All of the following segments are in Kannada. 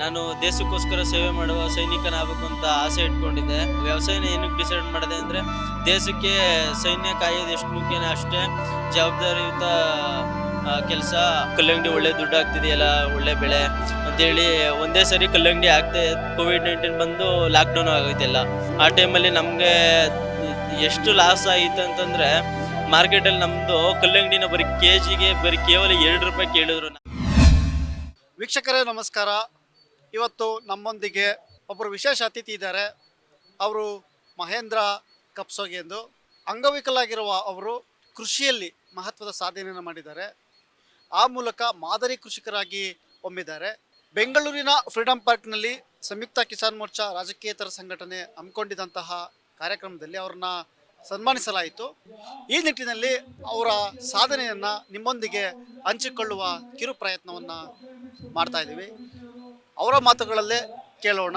ನಾನು ದೇಶಕ್ಕೋಸ್ಕರ ಸೇವೆ ಮಾಡುವ ಸೈನಿಕನಾಗಬೇಕು ಅಂತ ಆಸೆ ಇಟ್ಕೊಂಡಿದ್ದೆ. ವ್ಯವಸಾಯನ ಏನಕ್ಕೆ ಡಿಸೈಡ್ ಮಾಡಿದೆ ಅಂದರೆ ದೇಶಕ್ಕೆ ಸೈನ್ಯ ಕಾಯೋದು ಎಷ್ಟು ಮುಖ್ಯನೇ ಅಷ್ಟೇ. ಜವಾಬ್ದಾರಿಯುತ ಕೆಲಸ. ಕಲ್ಲಂಗಡಿ ಒಳ್ಳೆ ದುಡ್ಡು ಆಗ್ತಿದೆಯಲ್ಲ ಒಳ್ಳೆ ಬೆಳೆ ಅಂತೇಳಿ ಒಂದೇ ಸರಿ ಕಲ್ಲಂಗಡಿ ಆಗ್ತಾ ಕೋವಿಡ್ ನೈನ್ಟೀನ್ ಬಂದು ಲಾಕ್ಡೌನ್ ಆಗೋಯ್ತೆಲ್ಲ. ಆ ಟೈಮಲ್ಲಿ ನಮಗೆ ಎಷ್ಟು ಲಾಸ್ ಆಯಿತು ಅಂತಂದರೆ ಮಾರ್ಕೆಟಲ್ಲಿ ನಮ್ಮದು ಕಲ್ಲಂಗಡಿನ ಬರೀ ಕೆ ಜಿಗೆ ಬರೀ ಕೇವಲ ಎರಡು ರೂಪಾಯಿ ಕೇಳಿದ್ರು ವೀಕ್ಷಕರೇ, ನಮಸ್ಕಾರ. ಇವತ್ತು ನಮ್ಮೊಂದಿಗೆ ಒಬ್ಬರು ವಿಶೇಷ ಅತಿಥಿ ಇದ್ದಾರೆ. ಅವರು ಮಹೇಂದ್ರ ಕಪ್ಸೋಗೆ ಎಂದು ಅಂಗವಿಕಲಾಗಿರುವ ಅವರು ಕೃಷಿಯಲ್ಲಿ ಮಹತ್ವದ ಸಾಧನೆಯನ್ನು ಮಾಡಿದ್ದಾರೆ. ಆ ಮೂಲಕ ಮಾದರಿ ಕೃಷಿಕರಾಗಿ ಒಮ್ಮಿದ್ದಾರೆ. ಬೆಂಗಳೂರಿನ ಫ್ರೀಡಂ ಪಾರ್ಕ್ನಲ್ಲಿ ಸಂಯುಕ್ತ ಕಿಸಾನ್ ಮೋರ್ಚಾ ರಾಜಕೀಯೇತರ ಸಂಘಟನೆ ಹಮ್ಮಿಕೊಂಡಿದ್ದಂತಹ ಕಾರ್ಯಕ್ರಮದಲ್ಲಿ ಅವ್ರನ್ನ ಸನ್ಮಾನಿಸಲಾಯಿತು. ಈ ನಿಟ್ಟಿನಲ್ಲಿ ಅವರ ಸಾಧನೆಯನ್ನು ನಿಮ್ಮೊಂದಿಗೆ ಹಂಚಿಕೊಳ್ಳುವ ಕಿರು ಪ್ರಯತ್ನವನ್ನು ಮಾಡ್ತಾ ಇದ್ದೀವಿ. ಅವರ ಮಾತುಗಳಲ್ಲೇ ಕೇಳೋಣ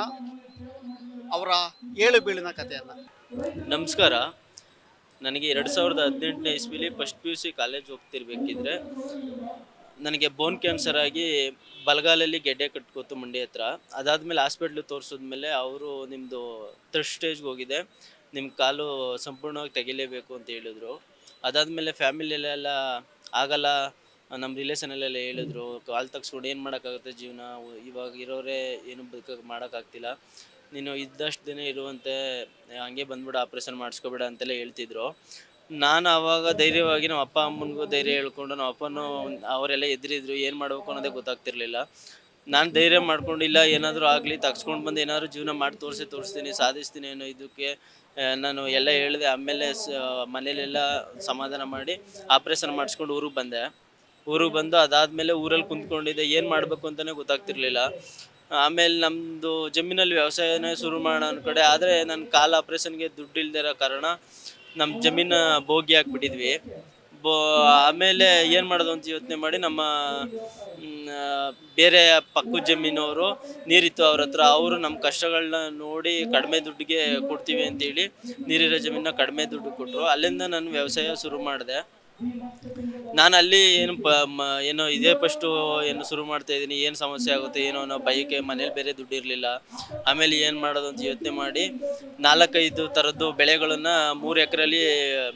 ಅವರ ಏಳು ಬೀಳಿನ ಕಥೆಯನ್ನು. ನಮಸ್ಕಾರ. ನನಗೆ ಎರಡು ಸಾವಿರದ ಹದಿನೆಂಟನೇ ಇಸ್ವಿಲಿ first P U C college ಹೋಗ್ತಿರ್ಬೇಕಿದ್ರೆ, ನನಗೆ ಬೋನ್ ಕ್ಯಾನ್ಸರ್ ಆಗಿ ಬಲಗಾಲಲ್ಲಿ ಗೆಡ್ಡೆ ಕಟ್ಕೋತು ಮಂಡಿ ಹತ್ರ. ಅದಾದಮೇಲೆ ಹಾಸ್ಪಿಟ್ಲು ತೋರಿಸಿದ್ಮೇಲೆ ಅವರು ನಿಮ್ಮದು ಥರ್ಡ್ ಸ್ಟೇಜ್ಗೆ ಹೋಗಿದೆ. ನಿಮ್ಮ ಕಾಲು ಸಂಪೂರ್ಣವಾಗಿ ತೆಗಿಲೇಬೇಕು ಅಂತ ಹೇಳಿದರು. ಅದಾದಮೇಲೆ ಫ್ಯಾಮಿಲಿಯಲ್ಲೆಲ್ಲ ಆಗಲ್ಲ ನಮ್ಮ ರಿಲೇಷನಲ್ಲೆಲ್ಲ ಹೇಳಿದ್ರು, ಕಾಲು ತಗ್ಸ್ಕೊಂಡು ಏನು ಮಾಡೋಕ್ಕಾಗುತ್ತೆ ಜೀವನ, ಇವಾಗ ಇರೋರೇ ಏನು ಬದುಕಕ್ಕೆ ಮಾಡೋಕ್ಕಾಗ್ತಿಲ್ಲ. ನೀನು ಇದ್ದಷ್ಟು ದಿನ ಇರುವಂತೆ, ಹಂಗೆ ಬಂದ್ಬಿಡು ಆಪ್ರೇಷನ್ ಮಾಡಿಸ್ಕೊಬೇಡ ಅಂತೆಲ್ಲ ಹೇಳ್ತಿದ್ರು. ನಾನು ಆವಾಗ ಧೈರ್ಯವಾಗಿ ನಮ್ಮ ಅಪ್ಪ ಅಮ್ಮನಿಗೂ ಧೈರ್ಯ ಹೇಳ್ಕೊಂಡು ನಮ್ಮ ಅಪ್ಪನೂ ಅವರೆಲ್ಲ ಎದುರಿದ್ರು, ಏನು ಮಾಡಬೇಕು ಅನ್ನೋದೇ ಗೊತ್ತಾಗ್ತಿರ್ಲಿಲ್ಲ. ನಾನು ಧೈರ್ಯ ಮಾಡ್ಕೊಂಡು ಇಲ್ಲ, ಏನಾದರೂ ಆಗಲಿ, ತಗ್ಸ್ಕೊಂಡು ಬಂದು ಏನಾದರೂ ಜೀವನ ಮಾಡಿ ತೋರಿಸಿ, ತೋರಿಸ್ತೀನಿ, ಸಾಧಿಸ್ತೀನಿ ಅನ್ನೋ ಇದಕ್ಕೆ ನಾನು ಎಲ್ಲ ಹೇಳಿದೆ. ಆಮೇಲೆ ಮನೇಲೆಲ್ಲ ಸಮಾಧಾನ ಮಾಡಿ ಆಪ್ರೇಷನ್ ಮಾಡಿಸ್ಕೊಂಡು ಊರಿಗೆ ಬಂದೆ. ಊರಿಗೆ ಬಂದು ಅದಾದ್ಮೇಲೆ ಊರಲ್ಲಿ ಕುಂತ್ಕೊಂಡಿದ್ದೆ ಏನು ಮಾಡಬೇಕು ಅಂತಾನೆ ಗೊತ್ತಾಗ್ತಿರ್ಲಿಲ್ಲ. ಆಮೇಲೆ ನಮ್ಮದು ಜಮೀನಲ್ಲಿ ವ್ಯವಸಾಯನೇ ಶುರು ಮಾಡೋಣ ಅನ್ಕಡೆ ಆದರೆ ನನ್ನ ಕಾಲು ಆಪ್ರೇಷನ್ಗೆ ದುಡ್ಡು ಇರೋ ಕಾರಣ ನಮ್ಮ ಜಮೀನ ಬೋಗಿ ಹಾಕ್ಬಿಟ್ಟಿದ್ವಿ ಬೋ, ಆಮೇಲೆ ಏನು ಮಾಡೋದು ಅಂತ ಯೋಚನೆ ಮಾಡಿ ನಮ್ಮ ಬೇರೆ ಪಕ್ಕದ ಜಮೀನವರು, ನೀರಿತ್ತು ಅವ್ರ ಹತ್ರ, ಅವರು ನಮ್ಮ ಕಷ್ಟಗಳನ್ನ ನೋಡಿ ಕಡಿಮೆ ದುಡ್ಡಿಗೆ ಕೊಡ್ತೀವಿ ಅಂತೇಳಿ ನೀರಿರೋ ಜಮೀನ ಕಡಿಮೆ ದುಡ್ಡು ಕೊಟ್ಟರು ಅಲ್ಲಿಂದ ನಾನು ವ್ಯವಸಾಯ ಶುರು ಮಾಡಿದೆ. ನಾನು ಅಲ್ಲಿ ಏನು ಪ ಏನೋ ಇದೇ ಫಸ್ಟು ಏನು ಶುರು ಮಾಡ್ತಾ ಇದ್ದೀನಿ, ಏನು ಸಮಸ್ಯೆ ಆಗುತ್ತೆ, ಏನೋ ಅನ್ನೋ ಬೈಕೆ ಮನೇಲಿ ಬೇರೆ ದುಡ್ಡು ಇರಲಿಲ್ಲ. ಆಮೇಲೆ ಏನು ಮಾಡೋದು ಅಂತ ಯೋಚನೆ ಮಾಡಿ ನಾಲ್ಕೈದು ಥರದ್ದು ಬೆಳೆಗಳನ್ನು ಮೂರು ಎಕರೆಲಿ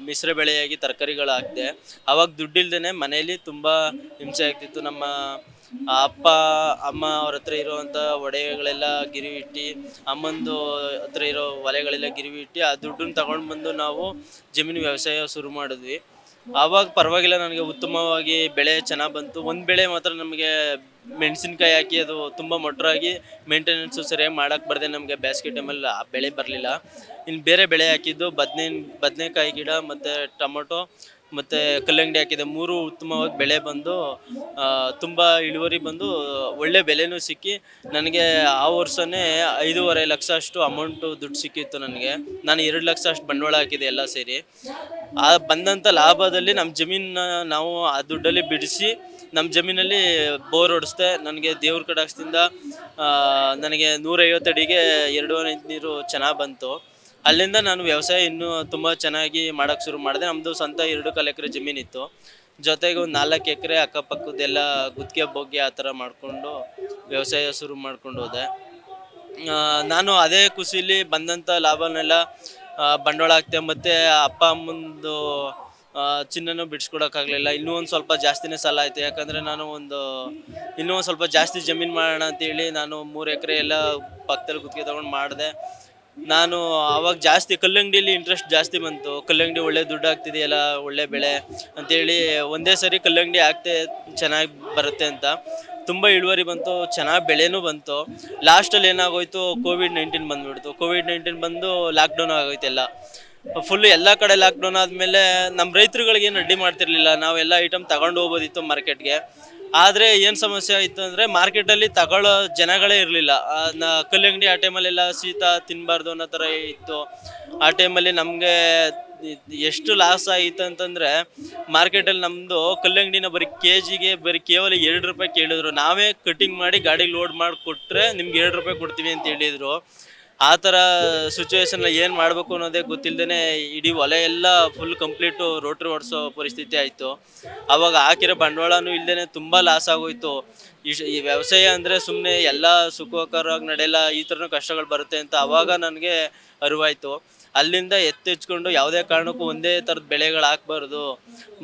ಮಿಶ್ರ ಬೆಳೆಯಾಗಿ ತರಕಾರಿಗಳು ಹಾಕಿದೆ. ಅವಾಗ ದುಡ್ಡಿಲ್ದೇ ಮನೇಲಿ ತುಂಬ ಹಿಂಸೆ ಆಗ್ತಿತ್ತು. ನಮ್ಮ ಅಪ್ಪ, ಅಮ್ಮ ಅವ್ರ ಹತ್ರ ಇರುವಂಥ ಒಡೆಗಳೆಲ್ಲ ಗಿರಿವಿ ಇಟ್ಟು, ಅಮ್ಮಂದು ಹತ್ರ ಇರೋ ಒಲೆಗಳೆಲ್ಲ ಗಿರಿವಿ ಇಟ್ಟು ಆ ದುಡ್ಡನ್ನ ತಗೊಂಡು ಬಂದು ನಾವು ಜಮೀನು ವ್ಯವಸಾಯ ಶುರು ಮಾಡಿದ್ವಿ. ಆವಾಗ ಪರವಾಗಿಲ್ಲ, ನನಗೆ ಉತ್ತಮವಾಗಿ ಬೆಳೆ ಚೆನ್ನಾಗಿ ಬಂತು. ಒಂದು ಬೆಳೆ ಮಾತ್ರ ನಮಗೆ ಮೆಣಸಿನ್ಕಾಯಿ ಹಾಕಿ ಅದು ತುಂಬ ಮೊಟ್ಟರಾಗಿ ಮೇಂಟೆನೆನ್ಸು ಸರಿಯಾಗಿ ಮಾಡೋಕ್ಕೆ ಬರದೆ ನಮಗೆ ಬೇಸಿಗೆ ಟೈಮಲ್ಲಿ ಆ ಬೆಳೆ ಬರಲಿಲ್ಲ. ಇನ್ನು ಬೇರೆ ಬೆಳೆ ಹಾಕಿದ್ದು ಬದನೆ ಬದನೆಕಾಯಿ ಗಿಡ ಮತ್ತು ಟೊಮೊಟೊ ಮತ್ತು ಕಲ್ಲಂಗಡಿ ಹಾಕಿದೆ ಮೂರು ಉತ್ತಮವಾದ ಬೆಳೆ ಬಂದು ತುಂಬ ಇಳುವರಿ ಬಂದು ಒಳ್ಳೆ ಬೆಲೆನೂ ಸಿಕ್ಕಿ, ನನಗೆ ಆ ವರ್ಷನೇ ಐದೂವರೆ ಲಕ್ಷ ಅಷ್ಟು ಅಮೌಂಟು ದುಡ್ಡು ಸಿಕ್ಕಿತ್ತು ನನಗೆ. ನಾನು ಎರಡು ಲಕ್ಷ ಅಷ್ಟು ಬಂಡವಾಳ ಹಾಕಿದೆ ಎಲ್ಲ ಸೇರಿ. ಆ ಬಂದಂಥ ಲಾಭದಲ್ಲಿ ನಮ್ಮ ಜಮೀನನ್ನ ನಾವು ಆ ದುಡ್ಡಲ್ಲಿ ಬಿಡಿಸಿ, ನಮ್ಮ ಜಮೀನಲ್ಲಿ ಬೋರ್ ಹೊಡಿಸ್ದೆ, ನನಗೆ ದೇವ್ರ ಕಡಾಕ್ಸ್ದಿಂದ ನನಗೆ ನೂರೈವತ್ತು ಅಡಿಗೆ ಎರಡೂವರೆ ನೀರು ಚೆನ್ನಾಗಿ ಬಂತು. ಅಲ್ಲಿಂದ ನಾನು ವ್ಯವಸಾಯ ಇನ್ನೂ ತುಂಬ ಚೆನ್ನಾಗಿ ಮಾಡೋಕ್ಕೆ ಶುರು ಮಾಡಿದೆ. ನಮ್ಮದು ಸ್ವಂತ ಎರಡು ಕಾಲು ಎಕರೆ ಜಮೀನಿತ್ತು ಜೊತೆಗೆ ಒಂದು ನಾಲ್ಕು ಎಕರೆ ಅಕ್ಕಪಕ್ಕದೆಲ್ಲ ಗುತ್ತಿಗೆ ಬೋಗಿ ಆ ಥರ ಮಾಡಿಕೊಂಡು ವ್ಯವಸಾಯ ಶುರು ಮಾಡ್ಕೊಂಡು ಹೋದೆ. ನಾನು ಅದೇ ಖುಷಿಲಿ ಬಂದಂಥ ಲಾಭನೆಲ್ಲ ಬಂಡವಾಳ ಹಾಕ್ತೆ ಮತ್ತು ಅಪ್ಪ ಅಮ್ಮಂದು ಚಿನ್ನನೂ ಬಿಡಿಸ್ಕೊಡೋಕ್ಕಾಗಲಿಲ್ಲ ಇನ್ನೂ ಒಂದು ಸ್ವಲ್ಪ ಜಾಸ್ತಿನೇ ಸಾಲ ಆಯಿತು. ಯಾಕಂದರೆ ನಾನು ಒಂದು, ಇನ್ನೂ ಒಂದು ಸ್ವಲ್ಪ ಜಾಸ್ತಿ ಜಮೀನು ಮಾಡೋಣ ಅಂತೇಳಿ ನಾನು ಮೂರು ಎಕರೆ ಎಲ್ಲ ಪಕ್ಕದಲ್ಲಿ ಗುತ್ತಿಗೆ ತೊಗೊಂಡು ಮಾಡಿದೆ. ನಾನು ಅವಾಗ ಜಾಸ್ತಿ ಕಲ್ಲಂಗಡಿಲಿ ಇಂಟ್ರೆಸ್ಟ್ ಜಾಸ್ತಿ ಬಂತು. ಕಲ್ಲಂಗಡಿ ಒಳ್ಳೆ ದುಡ್ಡು ಆಗ್ತಿದೆಯಲ್ಲ ಒಳ್ಳೆ ಬೆಳೆ ಅಂತೇಳಿ ಒಂದೇ ಸರಿ ಕಲ್ಲಂಗಡಿ ಆಗ್ತೇ ಚೆನ್ನಾಗಿ ಬರುತ್ತೆ ಅಂತ. ತುಂಬ ಇಳುವರಿ ಬಂತು, ಚೆನ್ನಾಗಿ ಬೆಳೆನೂ ಬಂತು. ಲಾಸ್ಟಲ್ಲಿ ಏನಾಗೋಯ್ತು ಕೋವಿಡ್ ನೈನ್ಟೀನ್ ಬಂದ್ಬಿಡ್ತು. ಕೋವಿಡ್ ನೈನ್ಟೀನ್ ಬಂದು ಲಾಕ್ಡೌನ್ ಆಗೋಯ್ತು ಎಲ್ಲ. ಫುಲ್ ಎಲ್ಲ ಕಡೆ ಲಾಕ್ಡೌನ್ ಆದಮೇಲೆ ನಮ್ಮ ರೈತರುಗಳಿಗೆ ಏನು ಅಡ್ಡಿ ಮಾಡ್ತಿರ್ಲಿಲ್ಲ. ನಾವೆಲ್ಲ ಐಟಮ್ ತಗೊಂಡು ಹೋಗ್ಬೋದಿತ್ತು ಮಾರ್ಕೆಟ್ಗೆ ಆದರೆ ಏನು ಸಮಸ್ಯೆ ಆಯಿತು ಅಂದರೆ ಮಾರ್ಕೆಟಲ್ಲಿ ತಗೊಳ್ಳೋ ಜನಗಳೇ ಇರಲಿಲ್ಲ. ಕಲ್ಲಂಗಡಿ ಆ ಟೈಮಲ್ಲೆಲ್ಲ ಶೀತ ತಿನ್ನಬಾರ್ದು ಅನ್ನೋ ಥರ ಇತ್ತು. ಆ ಟೈಮಲ್ಲಿ ನಮಗೆ ಎಷ್ಟು ಲಾಸ್ ಆಯಿತು ಅಂತಂದರೆ ಮಾರ್ಕೆಟಲ್ಲಿ ನಮ್ಮದು ಕಲ್ಲಂಗಡಿನ ಬರೀ ಕೆ ಜಿಗೆ ಬರೀ ಕೇವಲ ಎರಡು ರೂಪಾಯಿ ಕೇಳಿದ್ರು. ನಾವೇ ಕಟಿಂಗ್ ಮಾಡಿ ಗಾಡಿಗೆ ಲೋಡ್ ಮಾಡಿ ಕೊಟ್ಟರೆ ನಿಮ್ಗೆ ಎರಡು ರೂಪಾಯಿ ಕೊಡ್ತೀವಿ ಅಂತ ಹೇಳಿದರು. ಆ ಥರ ಸಿಚುವೇಶನ್ ಏನು ಮಾಡಬೇಕು ಅನ್ನೋದೇ ಗೊತ್ತಿಲ್ಲದೇ ಇಡೀ ಹೊಲ ಎಲ್ಲ ಫುಲ್ ಕಂಪ್ಲೀಟು ರೋಟ್ರಿ ಓಡಿಸೋ ಪರಿಸ್ಥಿತಿ ಆಯಿತು. ಅವಾಗ ಹಾಕಿರೋ ಬಂಡವಾಳನೂ ಇಲ್ಲದೇ ತುಂಬ ಲಾಸ್ ಆಗೋಯ್ತು. ಈ ಈ ವ್ಯವಸಾಯ ಅಂದರೆ ಸುಮ್ಮನೆ ಎಲ್ಲ ಸುಖಕರವಾಗಿ ನಡೆಯಲ್ಲ, ಈ ಥರನೂ ಕಷ್ಟಗಳು ಬರುತ್ತೆ ಅಂತ ಅವಾಗ ನನಗೆ ಅರಿವಾಯಿತು. ಅಲ್ಲಿಂದ ಎತ್ತೆಚ್ಕೊಂಡು ಯಾವುದೇ ಕಾರಣಕ್ಕೂ ಒಂದೇ ಥರದ ಬೆಳೆಗಳು ಹಾಕ್ಬಾರ್ದು.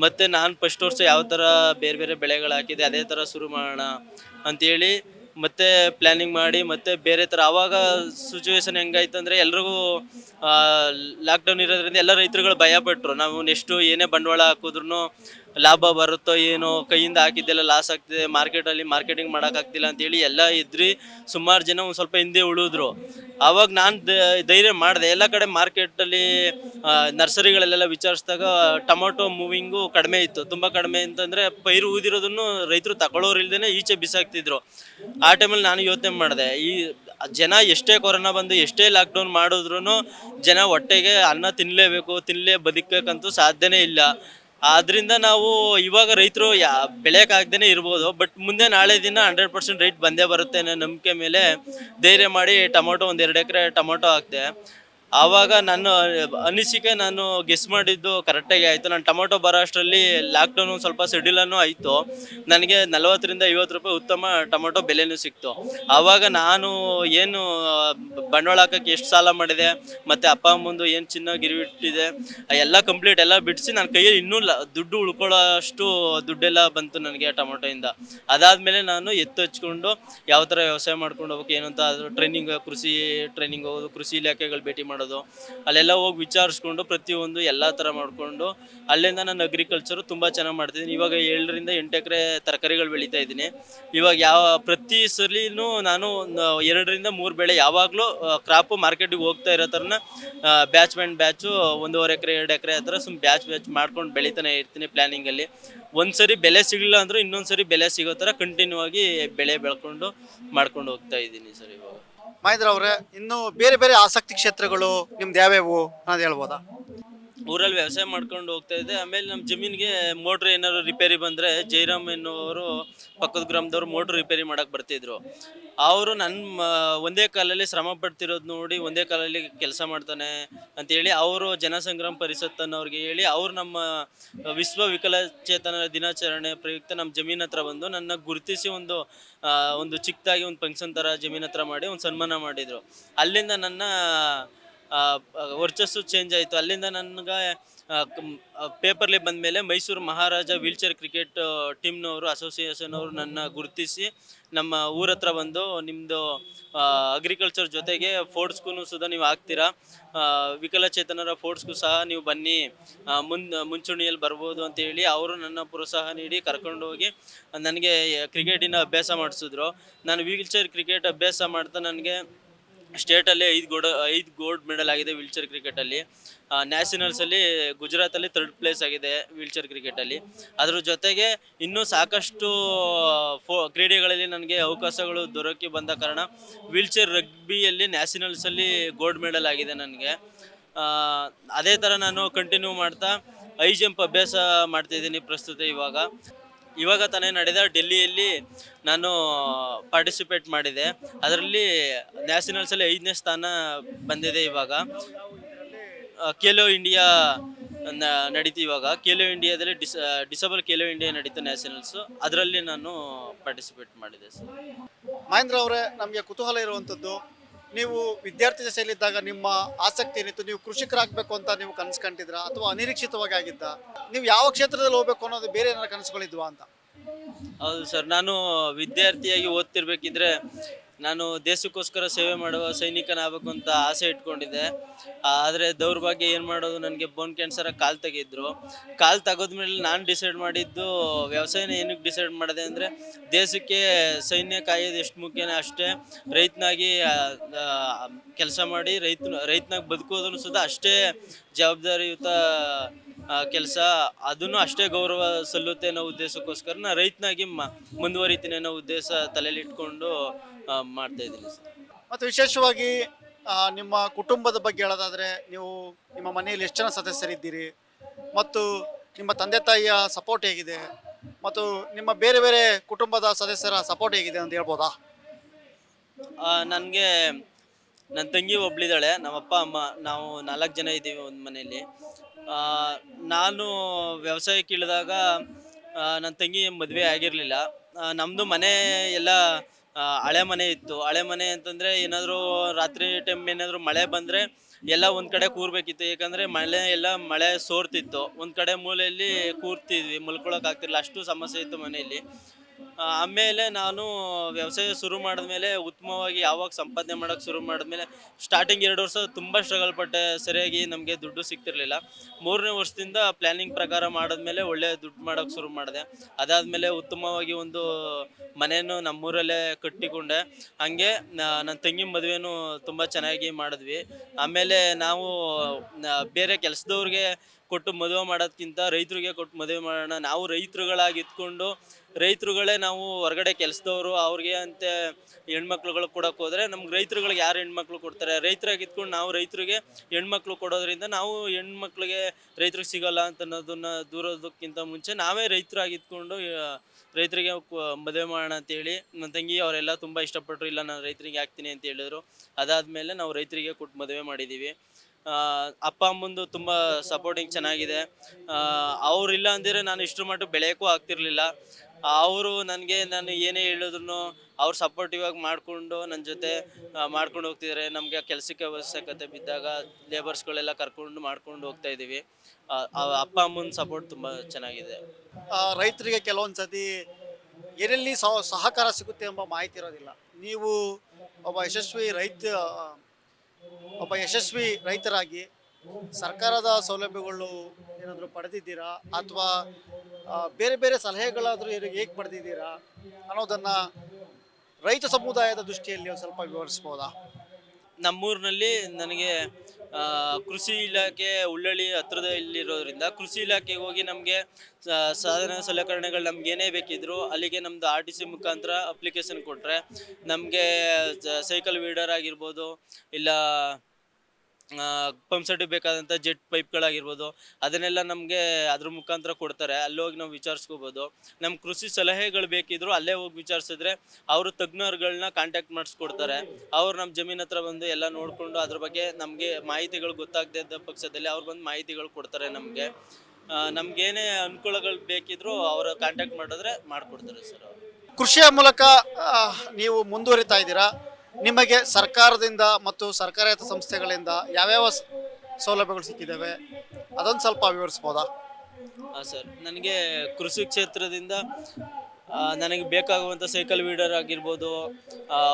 ಮತ್ತು ನಾನು ಫಸ್ಟ್ ವರ್ಷ ಯಾವ ಥರ ಬೇರೆ ಬೇರೆ ಬೆಳೆಗಳು ಹಾಕಿದೆ, ಅದೇ ಥರ ಶುರು ಮಾಡೋಣ ಅಂತೇಳಿ ಮತ್ತೆ ಪ್ಲಾನಿಂಗ್ ಮಾಡಿ ಮತ್ತೆ ಬೇರೆ ಥರ ಆವಾಗ ಸಿಚುವೇಶನ್ ಹೆಂಗಾಯ್ತು ಅಂದರೆ ಎಲ್ರಿಗೂ ಲಾಕ್ಡೌನ್ ಇರೋದ್ರಿಂದ ಎಲ್ಲ ರೈತರುಗಳು ಭಯ ಪಟ್ಟರು ನಾವು ನೆಕ್ಸ್ಟು ಏನೇ ಬಂಡವಾಳ ಹಾಕಿದ್ರು ಲಾಭ ಬರುತ್ತೋ ಏನೋ ಕೈಯಿಂದ ಹಾಕಿದ್ದೆಲ್ಲ ಲಾಸ್ ಆಗ್ತಿದೆ ಮಾರ್ಕೆಟಲ್ಲಿ ಮಾರ್ಕೆಟಿಂಗ್ ಮಾಡೋಕ್ಕಾಗ್ತಿಲ್ಲ ಅಂತೇಳಿ ಎಲ್ಲ ಇದ್ರಿ. ಸುಮಾರು ಜನ ಒಂದು ಸ್ವಲ್ಪ ಹಿಂದೆ ಉಳಿದ್ರು. ಆವಾಗ ನಾನು ಧೈರ್ಯ ಮಾಡಿದೆ. ಎಲ್ಲ ಕಡೆ ಮಾರ್ಕೆಟಲ್ಲಿ ನರ್ಸರಿಗಳಲ್ಲೆಲ್ಲ ವಿಚಾರಿಸಿದಾಗ ಟೊಮೊಟೊ ಮೂವಿಂಗು ಕಡಿಮೆ ಇತ್ತು. ತುಂಬ ಕಡಿಮೆ ಅಂತಂದರೆ ಪೈರು ಊದಿರೋದನ್ನು ರೈತರು ತಗೊಳ್ಳೋರು ಇಲ್ದೇ ಈಚೆ ಬಿಸಾಕ್ತಿದ್ರು. ಆ ಟೈಮಲ್ಲಿ ನಾನು ಯೋಚನೆ ಮಾಡಿದೆ. ಈ ಜನ ಎಷ್ಟೇ ಕೊರೋನಾ ಬಂದು ಎಷ್ಟೇ ಲಾಕ್ಡೌನ್ ಮಾಡಿದ್ರು ಜನ ಹೊಟ್ಟೆಗೆ ಅನ್ನ ತಿನ್ನಲೇಬೇಕು ತಿನ್ನಲೇ ಬದುಕಬೇಕಂತೂ ಸಾಧ್ಯನೇ ಇಲ್ಲ. ಆದ್ರಿಂದ ನಾವು ಇವಾಗ ರೈತರು ಯಾ ಬೆಳೆಯೋಕ್ಕಾಗ್ದೇ ಇರ್ಬೋದು ಬಟ್ ಮುಂದೆ ನಾಳೆ ದಿನ ಹಂಡ್ರೆಡ್ ಪರ್ಸೆಂಟ್ ರೈಟ್ ಬಂದೇ ಬರುತ್ತೆ ಅನ್ನೋ ನಂಬಿಕೆ ಮೇಲೆ ಧೈರ್ಯ ಮಾಡಿ ಟೊಮೊಟೊ ಒಂದು ಎರಡು ಎಕರೆ ಟೊಮೊಟೊ ಹಾಕಿದೆ. ಆವಾಗ ನಾನು, ಅನಿಸಿಕೆ ನಾನು ಗೆಸ್ ಮಾಡಿದ್ದು ಕರೆಕ್ಟಾಗಿ ಆಯಿತು. ನಾನು ಟೊಮೊಟೊ ಬರೋ ಅಷ್ಟರಲ್ಲಿ ಲಾಕ್ಡೌನ್ ಸ್ವಲ್ಪ ಸಿಡಿಲನ್ನು ಆಯಿತು. ನನಗೆ ನಲವತ್ತರಿಂದ ಐವತ್ತು ರೂಪಾಯಿ ಉತ್ತಮ ಟೊಮೊಟೊ ಬೆಲೆನೂ ಸಿಕ್ತು. ಆವಾಗ ನಾನು ಏನು, ಬಂಡವಾಳ ಹಾಕೋಕ್ಕೆ ಎಷ್ಟು ಸಾಲ ಮಾಡಿದೆ, ಮತ್ತು ಅಪ್ಪ ಅಮ್ಮಂದು ಏನು ಚಿನ್ನ ಗಿರಿವಿಟ್ಟಿದೆ ಎಲ್ಲ ಕಂಪ್ಲೀಟ್ ಎಲ್ಲ ಬಿಡಿಸಿ ನನ್ನ ಕೈಯಲ್ಲಿ ಇನ್ನೂ ದುಡ್ಡು ಉಳ್ಕೊಳ್ಳೋ ಅಷ್ಟು ದುಡ್ಡೆಲ್ಲ ಬಂತು ನನಗೆ ಟೊಮೊಟೊಯಿಂದ. ಅದಾದಮೇಲೆ ನಾನು ಎತ್ತು ಹಚ್ಕೊಂಡು ಯಾವ ಥರ ವ್ಯವಸಾಯ ಮಾಡ್ಕೊಂಡು ಹೋಗ್ಬೇಕು, ಏನು ಅಂತ ಟ್ರೈನಿಂಗ್ ಕೃಷಿ ಟ್ರೈನಿಂಗ್ ಹೋಗೋದು, ಕೃಷಿ ಇಲಾಖೆಗಳು ಭೇಟಿ ಮಾಡೋದು. ಅಲ್ಲೆಲ್ಲ ಹೋಗಿ ವಿಚಾರಿಸ್ಕೊಂಡು ಪ್ರತಿಯೊಂದು ಎಲ್ಲ ಥರ ಮಾಡಿಕೊಂಡು ಅಲ್ಲಿಂದ ನಾನು ಅಗ್ರಿಕಲ್ಚರು ತುಂಬ ಚೆನ್ನಾಗಿ ಮಾಡ್ತಿದ್ದೀನಿ. ಇವಾಗ ಏಳರಿಂದ ಎಂಟು ಎಕರೆ ತರಕಾರಿಗಳು ಬೆಳೀತಾ ಇದ್ದೀನಿ. ಇವಾಗ ಯಾವ ಪ್ರತಿ ಸಲಿನೂ ನಾನು ಒಂದು ಎರಡರಿಂದ ಮೂರು ಬೆಳೆ ಯಾವಾಗಲೂ ಕ್ರಾಪು ಮಾರ್ಕೆಟಿಗೆ ಹೋಗ್ತಾ ಇರೋ ಥರನ ಬ್ಯಾಚ್ ಮ್ಯಾಂಡ್ ಬ್ಯಾಚು ಒಂದೂವರೆ ಎಕರೆ, ಎರಡು ಎಕರೆ ಆ ಥರ ಸುಮ್ ಬ್ಯಾಚ್ ಬ್ಯಾಚ್ ಮಾಡ್ಕೊಂಡು ಬೆಳೀತಾನೆ ಇರ್ತೀನಿ ಪ್ಲ್ಯಾನಿಂಗಲ್ಲಿ ಒಂದ್ಸರಿ ಬೆಲೆ ಸಿಗಲಿಲ್ಲ ಅಂದರೂ ಇನ್ನೊಂದ್ಸರಿ ಬೆಲೆ ಸಿಗೋ ಥರ ಕಂಟಿನ್ಯೂ ಆಗಿ ಬೆಳೆ ಬೆಳ್ಕೊಂಡು ಮಾಡ್ಕೊಂಡು ಹೋಗ್ತಾ ಇದ್ದೀನಿ ಸರ್ ಇವಾಗ. ಮಹೇಂದ್ರ ಅವರೇ ಇನ್ನು ಬೇರೆ ಬೇರೆ ಆಸಕ್ತಿ ಕ್ಷೇತ್ರಗಳು ನಿಮ್ದು ಯಾವ್ಯಾವು ಅನ್ನೋದು ಹೇಳ್ಬೋದಾ? ಊರಲ್ಲಿ ವ್ಯವಸಾಯ ಮಾಡ್ಕೊಂಡು ಹೋಗ್ತಾ ಇದ್ದೆ. ಆಮೇಲೆ ನಮ್ಮ ಜಮೀನಿಗೆ ಮೋಟ್ರ್ ಏನಾದ್ರು ರಿಪೇರಿ ಬಂದರೆ ಜೈರಾಮ್ ಎನ್ನುವರು ಪಕ್ಕದ ಗ್ರಾಮದವರು ಮೋಟ್ರ್ ರಿಪೇರಿ ಮಾಡಕ್ಕೆ ಬರ್ತಿದ್ರು. ಅವರು ನನ್ನ ಒಂದೇ ಕಾಲಲ್ಲಿ ಶ್ರಮ ಪಡ್ತಿರೋದು ನೋಡಿ ಒಂದೇ ಕಾಲಲ್ಲಿ ಕೆಲಸ ಮಾಡ್ತಾನೆ ಅಂತೇಳಿ ಅವರು ಜನಸಂಗ್ರಾಮ ಪರಿಷತ್ ಅನ್ನೋರಿಗೆ ಹೇಳಿ ಅವರು ನಮ್ಮ ವಿಶ್ವ ವಿಕಲಚೇತನ ದಿನಾಚರಣೆ ಪ್ರಯುಕ್ತ ನಮ್ಮ ಜಮೀನ್ ಹತ್ರ ಬಂದು ನನ್ನ ಗುರುತಿಸಿ ಒಂದು ಒಂದು ಚಿಕ್ಕದಾಗಿ ಒಂದು ಫಂಕ್ಷನ್ ಥರ ಜಮೀನ್ ಹತ್ರ ಮಾಡಿ ಒಂದು ಸನ್ಮಾನ ಮಾಡಿದರು. ಅಲ್ಲಿಂದ ನನ್ನ ವರ್ಚಸ್ಸು ಚೇಂಜ್ ಆಯಿತು. ಅಲ್ಲಿಂದ ನನಗೆ ಪೇಪರ್ಲಿ ಬಂದ ಮೇಲೆ ಮೈಸೂರು ಮಹಾರಾಜ ವೀಲ್ಚೇರ್ ಕ್ರಿಕೆಟ್ ಟೀಮ್ನವರು ಅಸೋಸಿಯೇಷನ್ ಅವರು ನನ್ನ ಗುರುತಿಸಿ ನಮ್ಮ ಊರ ಹತ್ರ ಬಂದು ನಿಮ್ಮದು ಅಗ್ರಿಕಲ್ಚರ್ ಜೊತೆಗೆ ಫೋರ್ಟ್ಸ್ಗೂ ಸುದ ನೀವು ಹಾಕ್ತೀರಾ? ವಿಕಲಚೇತನರ ಫೋರ್ಟ್ಸ್ಗೂ ಸಹ ನೀವು ಬನ್ನಿ. ಮುನ್, ಮುಂಚೂಣಿಯಲ್ಲಿ ಬರ್ಬೋದು ಅಂತ ಹೇಳಿ ಅವರು ನನ್ನ ಪ್ರೋತ್ಸಾಹ ನೀಡಿ ಕರ್ಕೊಂಡು ಹೋಗಿ ನನಗೆ ಕ್ರಿಕೆಟಿನ ಅಭ್ಯಾಸ ಮಾಡಿಸಿದ್ರು. ನಾನು ವೀಲ್ಚೇರ್ ಕ್ರಿಕೆಟ್ ಅಭ್ಯಾಸ ಮಾಡ್ತಾ ನನಗೆ ಸ್ಟೇಟಲ್ಲಿ ಐದು ಗೋಲ್ಡ್ ಐದು ಗೋಲ್ಡ್ ಮೆಡಲ್ ಆಗಿದೆ ವೀಲ್ಚೇರ್ ಕ್ರಿಕೆಟಲ್ಲಿ ನ್ಯಾಷನಲ್ಸಲ್ಲಿ ಗುಜರಾತಲ್ಲಿ ಥರ್ಡ್ ಪ್ಲೇಸ್ ಆಗಿದೆ ವೀಲ್ಚೇರ್ ಕ್ರಿಕೆಟಲ್ಲಿ ಅದ್ರ ಜೊತೆಗೆ ಇನ್ನೂ ಸಾಕಷ್ಟು, ಫೋ, ಕ್ರೀಡೆಗಳಲ್ಲಿ ನನಗೆ ಅವಕಾಶಗಳು ದೊರಕಿ ಬಂದ ಕಾರಣ ವೀಲ್ಚೇರ್ ರಗ್ಬಿಯಲ್ಲಿ ನ್ಯಾಷನಲ್ಸಲ್ಲಿ ಗೋಲ್ಡ್ ಮೆಡಲ್ ಆಗಿದೆ ನನಗೆ. ಅದೇ ಥರ ನಾನು ಕಂಟಿನ್ಯೂ ಮಾಡ್ತಾ ಐ ಜಂಪ್ ಅಭ್ಯಾಸ ಮಾಡ್ತಿದ್ದೀನಿ ಪ್ರಸ್ತುತ ಇವಾಗ. ಇವಾಗ ತಾನೇ ನಡೆದ ಡೆಲ್ಲಿಯಲ್ಲಿ ನಾನು ಪಾರ್ಟಿಸಿಪೇಟ್ ಮಾಡಿದೆ. ಅದರಲ್ಲಿ ನ್ಯಾಷನಲ್ಸಲ್ಲಿ ಐದನೇ ಸ್ಥಾನ ಬಂದಿದೆ ಇವಾಗ. ಖೇಲೋ ಇಂಡಿಯಾ ನಡೀತು ಇವಾಗ. ಖೇಲೋ ಇಂಡಿಯಾದಲ್ಲಿ ಡಿಸ್ ಡಿಸಬಲ್ ಖೇಲೋ ಇಂಡಿಯಾ ನಡೀತು ನ್ಯಾಷನಲ್ಸು ಅದರಲ್ಲಿ ನಾನು ಪಾರ್ಟಿಸಿಪೇಟ್ ಮಾಡಿದೆ ಸರ್. ಮಹೇಂದ್ರ ಅವರೇ, ನಮಗೆ ಕುತೂಹಲ ಇರುವಂಥದ್ದು ನೀವು ವಿದ್ಯಾರ್ಥಿ ದಶೆಯಲ್ಲಿದ್ದಾಗ ನಿಮ್ಮ ಆಸಕ್ತಿ ಏನಿತ್ತು? ನೀವು ಕೃಷಿಕರಾಗಬೇಕು ಅಂತ ನೀವು ಕನಸು ಕಂಡಿದ್ರ ಅಥವಾ ಅನಿರೀಕ್ಷಿತವಾಗಿ ಆಗಿದ್ದ? ನೀವು ಯಾವ ಕ್ಷೇತ್ರದಲ್ಲಿ ಹೋಗ್ಬೇಕು ಅನ್ನೋದು ಬೇರೆ ಏನಾದ್ರು ಕನಸುಗಳಿದ್ವಾ ಅಂತ? ಹೌದು ಸರ್, ನಾನು ವಿದ್ಯಾರ್ಥಿಯಾಗಿ ಓದ್ತಿರ್ಬೇಕಿದ್ರೆ ನಾನು ದೇಶಕ್ಕೋಸ್ಕರ ಸೇವೆ ಮಾಡುವ ಸೈನಿಕನಾಗಬೇಕು ಅಂತ ಆಸೆ ಇಟ್ಕೊಂಡಿದ್ದೆ. ಆದರೆ ದೌರ್ಭಾಗ್ಯ ಏನು ಮಾಡೋದು? ನನಗೆ ಬೋನ್ ಕ್ಯಾನ್ಸರ ಕಾಲು ತೆಗೆದ್ರು. ಕಾಲು ತೆಗೆದ್ಮೇಲೆ ನಾನು ಡಿಸೈಡ್ ಮಾಡಿದ್ದು ವ್ಯವಸಾಯನ ಏನಕ್ಕೆ ಡಿಸೈಡ್ ಮಾಡಿದೆ ಅಂದರೆ ದೇಶಕ್ಕೆ ಸೈನ್ಯ ಕಾಯೋದು ಎಷ್ಟು ಮುಖ್ಯನೇ ಅಷ್ಟೇ. ರೈತನಾಗಿ ಕೆಲಸ ಮಾಡಿ ರೈತನ, ರೈತನಾಗಿ ಬದುಕೋದನ್ನು ಸುದ ಅಷ್ಟೇ ಜವಾಬ್ದಾರಿಯುತ ಕೆಲಸ ಅದನ್ನು ಅಷ್ಟೇ ಗೌರವ ಸಲ್ಲುತ್ತೆ ಅನ್ನೋ ಉದ್ದೇಶಕ್ಕೋಸ್ಕರ ನಾ ರೈತನಾಗಿ ಮ ಮುಂದುವರಿತೀನಿ ಅನ್ನೋ ಉದ್ದೇಶ ತಲೆಯಲ್ಲಿ ಇಟ್ಕೊಂಡು ಮಾಡ್ತಾ ಇದ್ದೀನಿ ಸರ್. ಮತ್ತು ವಿಶೇಷವಾಗಿ ಆ, ನಿಮ್ಮ ಕುಟುಂಬದ ಬಗ್ಗೆ ಹೇಳೋದಾದರೆ ನೀವು ನಿಮ್ಮ ಮನೆಯಲ್ಲಿ ಎಷ್ಟು ಜನ ಸದಸ್ಯರಿದ್ದೀರಿ? ಮತ್ತು ನಿಮ್ಮ ತಂದೆ ತಾಯಿಯ ಸಪೋರ್ಟ್ ಹೇಗಿದೆ? ಮತ್ತು ನಿಮ್ಮ ಬೇರೆ ಬೇರೆ ಕುಟುಂಬದ ಸದಸ್ಯರ ಸಪೋರ್ಟ್ ಹೇಗಿದೆ ಅಂತ ಹೇಳ್ಬೋದಾ? ನನಗೆ ನನ್ನ ತಂಗಿ ಒಬ್ಳಿದಾಳೆ ನಮ್ಮ ಅಪ್ಪ ಅಮ್ಮ ನಾವು ನಾಲ್ಕು ಜನ ಇದ್ದೀವಿ ಒಂದು ಮನೆಯಲ್ಲಿ. ನಾನು ವ್ಯವಸಾಯಕ್ಕೆ ಇಳಿದಾಗ ನನ್ನ ತಂಗಿ ಮದುವೆ ಆಗಿರಲಿಲ್ಲ. ನಮ್ಮದು ಮನೆ ಎಲ್ಲ ಹಳೆ ಮನೆ ಇತ್ತು. ಹಳೆ ಮನೆ ಅಂತಂದರೆ ಏನಾದರೂ ರಾತ್ರಿ ಟೈಮ್ ಏನಾದರೂ ಮಳೆ ಬಂದರೆ ಎಲ್ಲ ಒಂದು ಕಡೆ ಕೂರ್ಬೇಕಿತ್ತು. ಯಾಕಂದರೆ ಮಳೆ ಎಲ್ಲ ಮಳೆ ಸೋರ್ತಿತ್ತು. ಒಂದು ಕಡೆ ಮೂಲೆಯಲ್ಲಿ ಕೂರ್ತಿದ್ವಿ. ಮಲ್ಕೊಳಕ್ ಆಗ್ತಿರ್ಲಿಲ್ಲ. ಅಷ್ಟು ಸಮಸ್ಯೆ ಇತ್ತು ಮನೆಯಲ್ಲಿ. ಆಮೇಲೆ ನಾನು ವ್ಯವಸಾಯ ಶುರು ಮಾಡಿದ್ಮೇಲೆ ಉತ್ತಮವಾಗಿ ಯಾವಾಗ ಸಂಪಾದನೆ ಮಾಡೋಕ್ಕೆ ಶುರು ಮಾಡಿದ್ಮೇಲೆ ಸ್ಟಾರ್ಟಿಂಗ್ ಎರಡು ವರ್ಷ ತುಂಬ ಸ್ಟ್ರಗಲ್ ಪಟ್ಟೆ. ಸರಿಯಾಗಿ ನಮಗೆ ದುಡ್ಡು ಸಿಗ್ತಿರಲಿಲ್ಲ. ಮೂರನೇ ವರ್ಷದಿಂದ ಪ್ಲ್ಯಾನಿಂಗ್ ಪ್ರಕಾರ ಮಾಡಿದ್ಮೇಲೆ ಒಳ್ಳೆ ದುಡ್ಡು ಮಾಡೋಕ್ಕೆ ಶುರು ಮಾಡಿದೆ. ಅದಾದಮೇಲೆ ಉತ್ತಮವಾಗಿ ಒಂದು ಮನೆಯನ್ನು ನಮ್ಮೂರಲ್ಲೇ ಕಟ್ಟಿಕೊಂಡೆ. ಹಾಗೆ ನನ್ನ ತಂಗಿ ಮದುವೆನೂ ತುಂಬ ಚೆನ್ನಾಗಿ ಮಾಡಿದ್ವಿ. ಆಮೇಲೆ ನಾವು ಬೇರೆ ಕೆಲಸದವ್ರಿಗೆ ಕೊಟ್ಟು ಮದುವೆ ಮಾಡೋದ್ಕಿಂತ ರೈತರಿಗೆ ಕೊಟ್ಟು ಮದುವೆ ಮಾಡೋಣ. ನಾವು ರೈತರುಗಳಾಗಿ ಇದ್ಕೊಂಡು ರೈತರುಗಳೇ ನಾವು ಹೊರಗಡೆ ಕೆಲಸದವರು, ಅವ್ರಿಗೆ ಅಂತ ಹೆಣ್ಮಕ್ಳುಗಳು ಕೊಡೋಕೆ ಹೋದರೆ ನಮ್ಗೆ ರೈತರುಗಳಿಗೆ ಯಾರು ಹೆಣ್ಮಕ್ಳು ಕೊಡ್ತಾರೆ? ರೈತರಾಗಿ ಇದ್ಕೊಂಡು ನಾವು ರೈತರಿಗೆ ಹೆಣ್ಮಕ್ಳು ಕೊಡೋದ್ರಿಂದ ನಾವು ಹೆಣ್ಮಕ್ಳಿಗೆ ರೈತರಿಗೆ ಸಿಗೋಲ್ಲ ಅಂತ ಅನ್ನೋದನ್ನು ದೂರೋದಕ್ಕಿಂತ ಮುಂಚೆ ನಾವೇ ರೈತರಾಗಿ ಇದ್ಕೊಂಡು ರೈತರಿಗೆ ಮದುವೆ ಮಾಡೋಣ ಅಂತೇಳಿ ನನ್ನ ತಂಗಿ ಅವರೆಲ್ಲ ತುಂಬ ಇಷ್ಟಪಟ್ಟರು ಇಲ್ಲ, ನಾನು ರೈತರಿಗೆ ಹಾಕ್ತೀನಿ ಅಂತ ಹೇಳಿದ್ರು. ಅದಾದಮೇಲೆ ನಾವು ರೈತರಿಗೆ ಕೊಟ್ಟು ಮದುವೆ ಮಾಡಿದ್ದೀವಿ ಅಪ್ಪ ಅಮ್ಮಂದು ತುಂಬ ಸಪೋರ್ಟಿಂಗ್ ಚೆನ್ನಾಗಿದೆ. ಅವರಿಲ್ಲ ಅಂದಿದ್ರೆ ನಾನು ಇಷ್ಟರ ಮಟ್ಟ ಬೆಳೆಯೋಕ್ಕೂ ಆಗ್ತಿರ್ಲಿಲ್ಲ. ಅವರು ನನಗೆ ನಾನು ಏನೇ ಹೇಳಿದ್ರು ಅವ್ರು ಸಪೋರ್ಟಿವ್ ಆಗಿ ಮಾಡಿಕೊಂಡು ನನ್ನ ಜೊತೆ ಮಾಡ್ಕೊಂಡು ಹೋಗ್ತಿದ್ದಾರೆ ನಮಗೆ ಕೆಲಸಕ್ಕೆ ಅವಶ್ಯಕತೆ ಬಿದ್ದಾಗ ಲೇಬರ್ಸ್ಗಳೆಲ್ಲ ಕರ್ಕೊಂಡು ಮಾಡ್ಕೊಂಡು ಹೋಗ್ತಾ ಇದ್ದೀವಿ ಅಪ್ಪ ಅಮ್ಮನ ಸಪೋರ್ಟ್ ತುಂಬ ಚೆನ್ನಾಗಿದೆ. ರೈತರಿಗೆ ಕೆಲವೊಂದು ಸತಿ ಸಹ ಸಹಕಾರ ಸಿಗುತ್ತೆ ಎಂಬ ಮಾಹಿತಿ ಇರೋದಿಲ್ಲ. ನೀವು ಒಬ್ಬ ಯಶಸ್ವಿ ರೈತ ಒಬ್ಬ ಯಶಸ್ವಿ ರೈತರಾಗಿ ಸರ್ಕಾರದ ಸೌಲಭ್ಯಗಳು ಏನಾದರೂ ಪಡೆದಿದ್ದೀರಾ? ಅಥವಾ ಬೇರೆ ಬೇರೆ ಸಲಹೆಗಳಾದರೂ ಹೇಗೆ ಪಡೆದಿದ್ದೀರಾ? ಅನ್ನೋದನ್ನು ರೈತ ಸಮುದಾಯದ ದೃಷ್ಟಿಯಲ್ಲಿ ಒಂದು ಸ್ವಲ್ಪ ವಿವರಿಸ್ಬೋದಾ? ನಮ್ಮೂರಿನಲ್ಲಿ ನನಗೆ ಕೃಷಿ ಇಲಾಖೆ ಉಳ್ಳಳ್ಳಿ ಹತ್ರದ ಇಲ್ಲಿರೋದ್ರಿಂದ ಕೃಷಿ ಇಲಾಖೆಗೆ ಹೋಗಿ ನಮಗೆ ಸಾಧನ ಸಲಕರಣೆಗಳು ನಮ್ಗೆ ಏನೇ ಬೇಕಿದ್ರು ಅಲ್ಲಿಗೆ ನಮ್ದು ಆರ್ ಟಿ ಸಿ ಮುಖಾಂತರ ಅಪ್ಲಿಕೇಶನ್ ಕೊಟ್ಟರೆ ನಮಗೆ ಸೈಕಲ್ ವೀಡರ್ ಆಗಿರ್ಬೋದು, ಇಲ್ಲ ಪಂಪ್ ಸೆಟ್ ಬೇಕಾದಂಥ ಜೆಟ್ ಪೈಪ್ಗಳಾಗಿರ್ಬೋದು, ಅದನ್ನೆಲ್ಲ ನಮಗೆ ಅದ್ರ ಮುಖಾಂತರ ಕೊಡ್ತಾರೆ. ಅಲ್ಲಿ ಹೋಗಿ ನಾವು ವಿಚಾರಿಸ್ಕೋಬೋದು. ನಮ್ಮ ಕೃಷಿ ಸಲಹೆಗಳು ಬೇಕಿದ್ರು ಅಲ್ಲೇ ಹೋಗಿ ವಿಚಾರಿಸಿದ್ರೆ ಅವರು ತಜ್ಞರುಗಳನ್ನ ಕಾಂಟ್ಯಾಕ್ಟ್ ಮಾಡಿಸ್ಕೊಡ್ತಾರೆ. ಅವ್ರು ನಮ್ಮ ಜಮೀನ್ ಹತ್ರ ಬಂದು ಎಲ್ಲ ನೋಡಿಕೊಂಡು ಅದ್ರ ಬಗ್ಗೆ ನಮಗೆ ಮಾಹಿತಿಗಳು ಗೊತ್ತಾಗದೇ ಇದ್ದ ಪಕ್ಷದಲ್ಲಿ ಅವ್ರು ಬಂದು ಮಾಹಿತಿಗಳು ಕೊಡ್ತಾರೆ ನಮಗೆ. ನಮ್ಗೇನೇ ಅನುಕೂಲಗಳು ಬೇಕಿದ್ರು ಅವರ ಕಾಂಟ್ಯಾಕ್ಟ್ ಮಾಡಿದ್ರೆ ಮಾಡಿಕೊಡ್ತಾರೆ ಸರ್ ಕೃಷಿಯ ಮೂಲಕ ನೀವು ಮುಂದುವರಿತಾ ಇದ್ದೀರಾ? ನಿಮಗೆ ಸರ್ಕಾರದಿಂದ ಮತ್ತು ಸರ್ಕಾರೇತರ ಸಂಸ್ಥೆಗಳಿಂದ ಯಾವ್ಯಾವ ಸೌಲಭ್ಯಗಳು ಸಿಕ್ಕಿದ್ದಾವೆ ಅದೊಂದು ಸ್ವಲ್ಪ ವಿವರಿಸ್ಬೋದಾ? ಹಾಂ, ಸರ್. ನನಗೆ ಕೃಷಿ ಕ್ಷೇತ್ರದಿಂದ ನನಗೆ ಬೇಕಾಗುವಂಥ ಸೈಕಲ್ ವೀಡರ್ ಆಗಿರ್ಬೋದು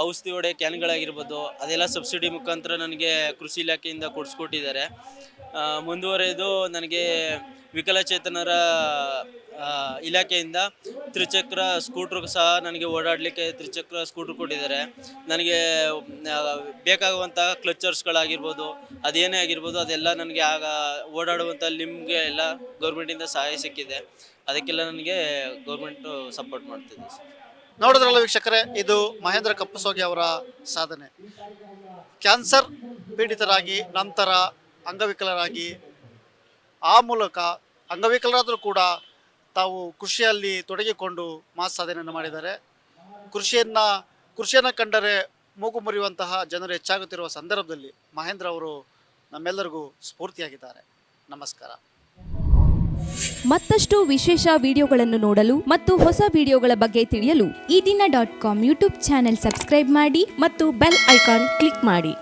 ಔಷಧಿ ಹೊಡೆ ಕ್ಯಾನ್ಗಳಾಗಿರ್ಬೋದು, ಅದೆಲ್ಲ ಸಬ್ಸಿಡಿ ಮುಖಾಂತರ ನನಗೆ ಕೃಷಿ ಇಲಾಖೆಯಿಂದ ಕೊಡಿಸ್ಕೊಟ್ಟಿದ್ದಾರೆ. ಮುಂದುವರೆದು ನನಗೆ ವಿಕಲಚೇತನರ ಇಲಾಖೆಯಿಂದ ತ್ರಿಚಕ್ರ ಸ್ಕೂಟ್ರ್ ಸಹ ನನಗೆ ಓಡಾಡಲಿಕ್ಕೆ ತ್ರಿಚಕ್ರ ಸ್ಕೂಟ್ರ್ ಕೊಟ್ಟಿದ್ದಾರೆ. ನನಗೆ ಬೇಕಾಗುವಂಥ ಕ್ಲಚರ್ಸ್ಗಳಾಗಿರ್ಬೋದು ಅದೇನೇ ಆಗಿರ್ಬೋದು, ಅದೆಲ್ಲ ನನಗೆ ಆಗ ಓಡಾಡುವಂಥ ಲಿಮ್ಗೆ ಎಲ್ಲ ಗೌರ್ಮೆಂಟಿಂದ ಸಹಾಯ ಸಿಕ್ಕಿದೆ. ಅದಕ್ಕೆಲ್ಲ ನನಗೆ ಗೌರ್ಮೆಂಟು ಸಪೋರ್ಟ್ ಮಾಡ್ತಿದೆ ನೋಡಿದ್ರಲ್ಲ ವೀಕ್ಷಕರೇ, ಇದು ಮಹೇಂದ್ರ ಕಪ್ಪಸೋಗಿ ಅವರ ಸಾಧನೆ. ಕ್ಯಾನ್ಸರ್ ಪೀಡಿತರಾಗಿ, ನಂತರ ಅಂಗವಿಕಲರಾಗಿ, ಆ ಮೂಲಕ ಅಂಗವಿಕಲರಾದರೂ ಕೂಡ ತಾವು ಕೃಷಿಯಲ್ಲಿ ತೊಡಗಿಕೊಂಡು ಮಾಸ್ ಸಾಧನೆಯನ್ನು ಮಾಡಿದ್ದಾರೆ. ಕೃಷಿಯನ್ನು ಕೃಷಿಯನ್ನು ಕಂಡರೆ ಮೂಗು ಮುರಿಯುವಂತಹ ಜನರು ಹೆಚ್ಚಾಗುತ್ತಿರುವ ಸಂದರ್ಭದಲ್ಲಿ ಮಹೇಂದ್ರ ಅವರು ನಮ್ಮೆಲ್ಲರಿಗೂ ಸ್ಫೂರ್ತಿಯಾಗಿದ್ದಾರೆ. ನಮಸ್ಕಾರ. ಮತ್ತಷ್ಟು ವಿಶೇಷ ವಿಡಿಯೋಗಳನ್ನು ನೋಡಲು ಮತ್ತು ಹೊಸ ವಿಡಿಯೋಗಳ ಬಗ್ಗೆ ತಿಳಿಯಲು Ee Dina dot com YouTube channel subscribe ಮಾಡಿ ಮತ್ತು ಬೆಲ್ ಐಕಾನ್ ಕ್ಲಿಕ್ ಮಾಡಿ.